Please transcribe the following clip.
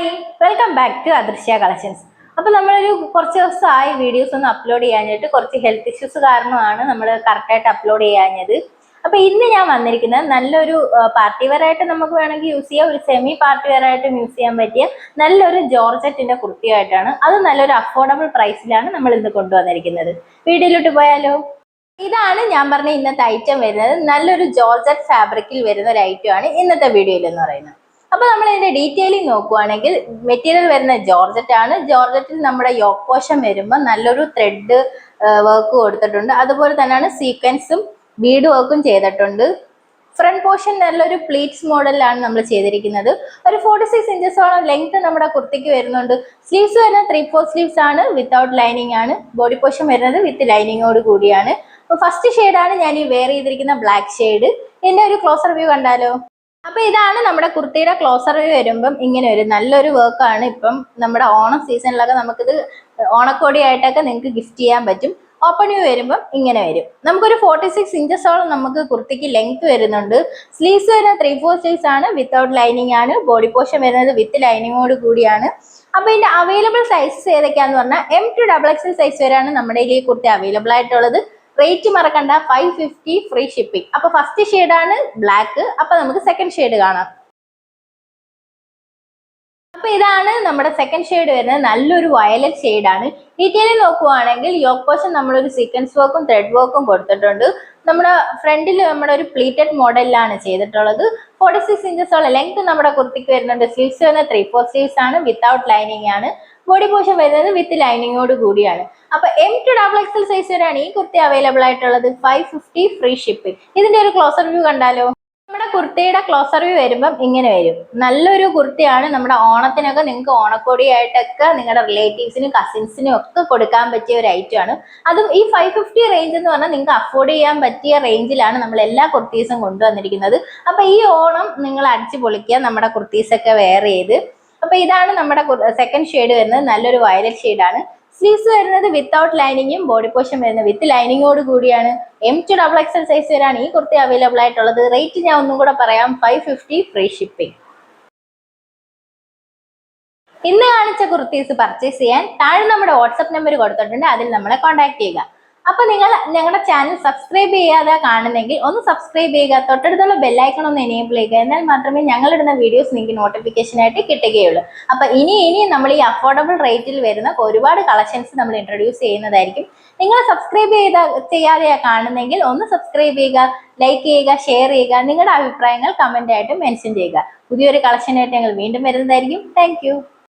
Hi welcome back to Adrishya collections അപ്പോൾ നമ്മളൊരു കുറച്ച് ദിവസമായി വീഡിയോസ് ഒന്ന് അപ്ലോഡ് ചെയ്യാഞ്ഞിട്ട് കുറച്ച് ഹെൽത്ത് ഇഷ്യൂസ് കാരണമാണ് നമ്മൾ കറക്റ്റായിട്ട് അപ്ലോഡ് ചെയ്യാഞ്ഞത്. അപ്പോൾ ഇന്ന് ഞാൻ വന്നിരിക്കുന്നത് നല്ലൊരു പാർട്ടി വെയർ ആയിട്ട് നമുക്ക് വേണമെങ്കിൽ യൂസ് ചെയ്യാം. ഒരു സെമി പാർട്ടി വെയർ ആയിട്ടും യൂസ് ചെയ്യാൻ പറ്റിയ നല്ലൊരു ജോർജറ്റിന്റെ കുർത്തിയായിട്ടാണ്. അത് നല്ലൊരു അഫോർഡബിൾ പ്രൈസിലാണ് നമ്മൾ ഇന്ന് കൊണ്ടുവന്നിരിക്കുന്നത്. വീഡിയോയിലോട്ട് പോയാലോ? ഇതാണ് ഞാൻ പറഞ്ഞ ഇന്നത്തെ ഐറ്റം വരുന്നത്. നല്ലൊരു ജോർജറ്റ് ഫാബ്രിക്കിൽ വരുന്ന ഒരു ഐറ്റം ആണ് ഇന്നത്തെ വീഡിയോയിൽ എന്ന് പറയുന്നത്. അപ്പൊ നമ്മൾ ഇതിന്റെ ഡീറ്റെയിലിംഗ് നോക്കുവാണെങ്കിൽ മെറ്റീരിയൽ വരുന്ന ജോർജറ്റ് ആണ്. ജോർജറ്റിൽ നമ്മുടെ യോക്ക് പോഷൻ വരുമ്പോൾ നല്ലൊരു ത്രെഡ് വർക്ക് കൊടുത്തിട്ടുണ്ട്. അതുപോലെ തന്നെയാണ് സീക്വൻസും ബീഡ് വർക്കും ചെയ്തിട്ടുണ്ട്. ഫ്രണ്ട് പോർഷൻ നല്ലൊരു പ്ലീറ്റ്സ് മോഡലിലാണ് നമ്മൾ ചെയ്തിരിക്കുന്നത്. ഒരു ഫോർട്ടി സിക്സ് ഇഞ്ചസോളം ലെങ്ത് നമ്മുടെ കുർത്തിക്ക് വരുന്നുണ്ട്. സ്ലീവ്സ് വരുന്നത് ത്രീ ഫോർ സ്ലീവ്സ് ആണ്. വിത്തൗട്ട് ലൈനിങ് ആണ്. ബോഡി പോർഷൻ വരുന്നത് വിത്ത് ലൈനിങ്ങോട് കൂടിയാണ്. ഫസ്റ്റ് ഷെയ്ഡാണ് ഞാൻ ഈ വെയർ ചെയ്തിരിക്കുന്ന ബ്ലാക്ക് ഷെയ്ഡ് ഇതിന്റെ ഒരു ക്ലോസർ വ്യൂ കണ്ടാലോ? അപ്പൊ ഇതാണ് നമ്മുടെ കുർത്തിയുടെ ക്ലോസർ വരുമ്പം ഇങ്ങനെ ഒരു നല്ലൊരു വർക്കാണ് ഇപ്പം നമ്മുടെ ഓണം സീസണിലൊക്കെ നമുക്കിത് ഓണക്കോടിയായിട്ടൊക്കെ നിങ്ങൾക്ക് ഗിഫ്റ്റ് ചെയ്യാൻ പറ്റും. ഓപ്പൺ വ്യൂ വരുമ്പം ഇങ്ങനെ വരും. നമുക്കൊരു ഫോർട്ടി സിക്സ് ഇഞ്ചസോളം നമുക്ക് കുർത്തിക്ക് ലെങ്ത് വരുന്നുണ്ട്. സ്ലീവ്സ് വരുന്നത് ത്രീ ഫോർ സ്ലീവ്സ് ആണ്. വിത്തൗട്ട് ലൈനിങ് ആണ്. ബോഡി പോർഷൻ വരുന്നത് വിത്ത് ലൈനിങ്ങോട് കൂടിയാണ്. അപ്പൊ ഇതിന്റെ അവൈലബിൾ സൈസസ് ഏതൊക്കെയാന്ന് പറഞ്ഞാൽ M two double XL size വരെയാണ് നമ്മുടെ ഈ കുർത്തി അവൈലബിൾ ആയിട്ടുള്ളത്. റേറ്റ് മറക്കണ്ട ഫൈവ് ഫിഫ്റ്റി ഫ്രീ ഷിപ്പിംഗ് അപ്പൊ ഫസ്റ്റ് ഷെയ്ഡാണ് ബ്ലാക്ക് അപ്പൊ നമുക്ക് സെക്കൻഡ് ഷെയ്ഡ് കാണാം. അപ്പൊ ഇതാണ് നമ്മുടെ സെക്കൻഡ് ഷെയ്ഡ് വരുന്നത്. നല്ലൊരു വയലറ്റ് ഷെയ്ഡാണ് ഡീറ്റെയിൽ നോക്കുവാണെങ്കിൽ യോക്ക് പോഷൻ നമ്മളൊരു സീക്വൻസ് വർക്കും ത്രെഡ് വർക്കും കൊടുത്തിട്ടുണ്ട്. നമ്മുടെ ഫ്രണ്ടിൽ നമ്മുടെ ഒരു പ്ലീറ്റഡ് മോഡലിലാണ് ചെയ്തിട്ടുള്ളത്. ഫോർട്ടി സിക്സ് ഉള്ള ലെങ്ത് നമ്മുടെ കുർത്തിക്ക് വരുന്നുണ്ട്. സ്ലീവ്സ് വരുന്നത് ത്രീ ഫോർ സ്ലീവ്സ് ആണ്. വിത്തൗട്ട് ലൈനിങ് ആണ്. ബോഡി പോർഷൻ വരുന്നത് വിത്ത് ലൈനിങ്ങോട് കൂടിയാണ്. അപ്പൊ M two double XL size വരെയാണ് ഈ കുർത്തി അവൈലബിൾ ആയിട്ടുള്ളത്. ഫൈവ് ഫിഫ്റ്റി ഫ്രീ ഷിപ്പിംഗ് ഇതിന്റെ ഒരു ക്ലോസർ വ്യൂ കണ്ടാലോ? നമ്മുടെ കുർത്തിയുടെ ക്ലോസർ വ്യൂ വരുമ്പം ഇങ്ങനെ വരും. നല്ലൊരു കുർത്തിയാണ് നമ്മുടെ ഓണത്തിനൊക്കെ നിങ്ങൾക്ക് ഓണക്കോടിയായിട്ടൊക്കെ നിങ്ങളുടെ റിലേറ്റീവ്സിനും കസിൻസിനും ഒക്കെ കൊടുക്കാൻ പറ്റിയ ഒരു ഐറ്റം ആണ്. അതും ഈ ഫൈവ് ഫിഫ്റ്റി റേഞ്ച് എന്ന് പറഞ്ഞാൽ നിങ്ങൾക്ക് അഫോർഡ് ചെയ്യാൻ പറ്റിയ റേഞ്ചിലാണ് നമ്മൾ എല്ലാ കുർത്തീസും കൊണ്ടുവന്നിരിക്കുന്നത്. അപ്പൊ ഈ ഓണം നിങ്ങൾ അടിച്ചു പൊളിക്കുക നമ്മുടെ കുർത്തീസൊക്കെ വെയർ ചെയ്ത്. അപ്പൊ ഇതാണ് നമ്മുടെ സെക്കൻഡ് ഷെയ്ഡ് വരുന്നത്. നല്ലൊരു വയലറ്റ് ഷെയ്ഡാണ് സ്ലീവ്സ് വരുന്നത് വിത്തൗട്ട് ലൈനിങ്ങും ബോഡി പോർഷൻ വരുന്നത് വിത്ത് ലൈനിങ്ങോട് കൂടിയാണ്. M two double XL size വരാണ്. ഈ കുർത്തി അവൈലബിൾ ആയിട്ടുള്ളത്. റേറ്റ് ഞാൻ ഒന്നും കൂടെ പറയാം. ഫൈവ് ഫിഫ്റ്റി ഫ്രീ ഷിപ്പിംഗ് ഇന്ന് കാണിച്ച കുർത്തീസ് പർച്ചേസ് ചെയ്യാൻ താഴെ നമ്മുടെ വാട്സപ്പ് നമ്പർ കൊടുത്തിട്ടുണ്ട്. അതിൽ നമ്മളെ കോൺടാക്ട് ചെയ്യുക. അപ്പൊ നിങ്ങൾ ഞങ്ങളുടെ ചാനൽ സബ്സ്ക്രൈബ് ചെയ്യാതെ കാണുന്നെങ്കിൽ ഒന്ന് സബ്സ്ക്രൈബ് ചെയ്യുക തൊട്ടടുത്തുള്ള ബെല്ലൈക്കൺ ഒന്ന് എനേബിൾ ചെയ്യുക. എന്നാൽ മാത്രമേ ഞങ്ങളിടുന്ന വീഡിയോസ് നിങ്ങൾക്ക് നോട്ടിഫിക്കേഷൻ ആയിട്ട് കിട്ടുകയുള്ളൂ. അപ്പൊ ഇനി ഇനി നമ്മൾ ഈ അഫോർഡബിൾ റേറ്റിൽ വരുന്ന ഒരുപാട് കളക്ഷൻസ് നമ്മൾ ഇൻട്രൊഡ്യൂസ് ചെയ്യുന്നതായിരിക്കും. നിങ്ങൾ സബ്സ്ക്രൈബ് ചെയ്ത ചെയ്യാതെ കാണുന്നെങ്കിൽ ഒന്ന് സബ്സ്ക്രൈബ് ചെയ്യുക ലൈക്ക് ചെയ്യുക ഷെയർ ചെയ്യുക നിങ്ങളുടെ അഭിപ്രായങ്ങൾ കമന്റ് ആയിട്ട് മെൻഷൻ ചെയ്യുക. പുതിയൊരു കളക്ഷനായിട്ട് ഞങ്ങൾ വീണ്ടും വരുന്നതായിരിക്കും. താങ്ക്